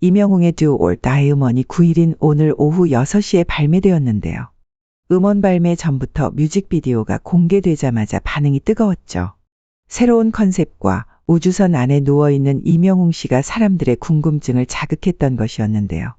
이명웅의 or Die 음원이 9일인 오늘 오후 6시에 발매되었는데요. 음원 발매 전부터 뮤직비디오가 공개되자마자 반응이 뜨거웠죠. 새로운 컨셉과 우주선 안에 누워있는 이명웅 씨가 사람들의 궁금증을 자극했던 것이었는데요.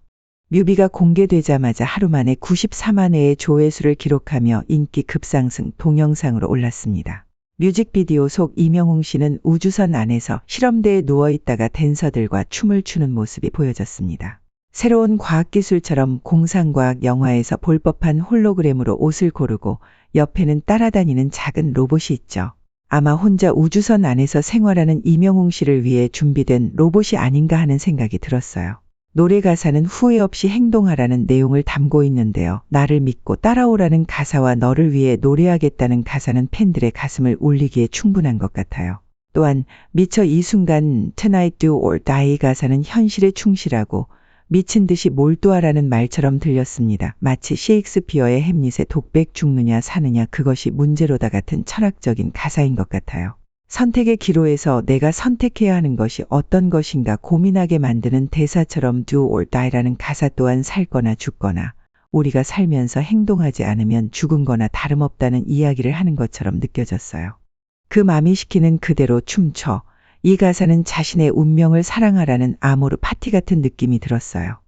뮤비가 공개되자마자 하루 만에 94만 회의 조회수를 기록하며 인기 급상승 동영상으로 올랐습니다. 뮤직비디오 속 이명웅 씨는 우주선 안에서 실험대에 누워있다가 댄서들과 춤을 추는 모습이 보여졌습니다. 새로운 과학기술처럼 공상과학 영화에서 볼 법한 홀로그램으로 옷을 고르고 옆에는 따라다니는 작은 로봇이 있죠. 아마 혼자 우주선 안에서 생활하는 이명웅 씨를 위해 준비된 로봇이 아닌가 하는 생각이 들었어요. 노래 가사는 후회 없이 행동하라는 내용을 담고 있는데요. 나를 믿고 따라오라는 가사와 너를 위해 노래하겠다는 가사는 팬들의 가슴을 울리기에 충분한 것 같아요. 또한 미처 이 순간 Tonight Do or Die 가사는 현실에 충실하고 미친 듯이 몰두하라는 말처럼 들렸습니다. 마치 셰익스피어의 햄릿의 독백 죽느냐 사느냐 그것이 문제로다 같은 철학적인 가사인 것 같아요. 선택의 기로에서 내가 선택해야 하는 것이 어떤 것인가 고민하게 만드는 대사처럼 do or die라는 가사 또한 살거나 죽거나 우리가 살면서 행동하지 않으면 죽은 거나 다름없다는 이야기를 하는 것처럼 느껴졌어요. 그 맘이 시키는 그대로 춤춰 이 가사는 자신의 운명을 사랑하라는 아모르 파티 같은 느낌이 들었어요.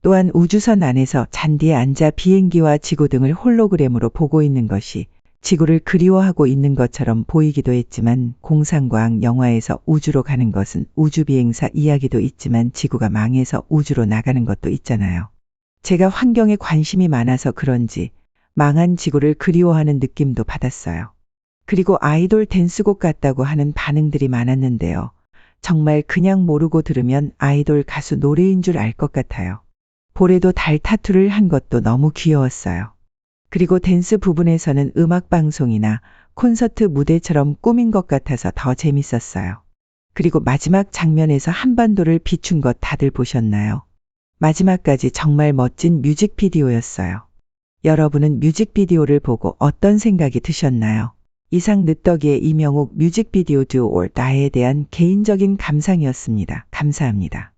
또한 우주선 안에서 잔디에 앉아 비행기와 지구 등을 홀로그램으로 보고 있는 것이 지구를 그리워하고 있는 것처럼 보이기도 했지만 공상과학 영화에서 우주로 가는 것은 우주비행사 이야기도 있지만 지구가 망해서 우주로 나가는 것도 있잖아요. 제가 환경에 관심이 많아서 그런지 망한 지구를 그리워하는 느낌도 받았어요. 그리고 아이돌 댄스곡 같다고 하는 반응들이 많았는데요. 정말 그냥 모르고 들으면 아이돌 가수 노래인 줄 알 것 같아요. 볼에도 달 타투를 한 것도 너무 귀여웠어요. 그리고 댄스 부분에서는 음악 방송이나 콘서트 무대처럼 꾸민 것 같아서 더 재밌었어요. 그리고 마지막 장면에서 한반도를 비춘 것 다들 보셨나요? 마지막까지 정말 멋진 뮤직비디오였어요. 여러분은 뮤직비디오를 보고 어떤 생각이 드셨나요? 이상 늦덕이의 이명옥 뮤직비디오 or Die에 대한 개인적인 감상이었습니다. 감사합니다.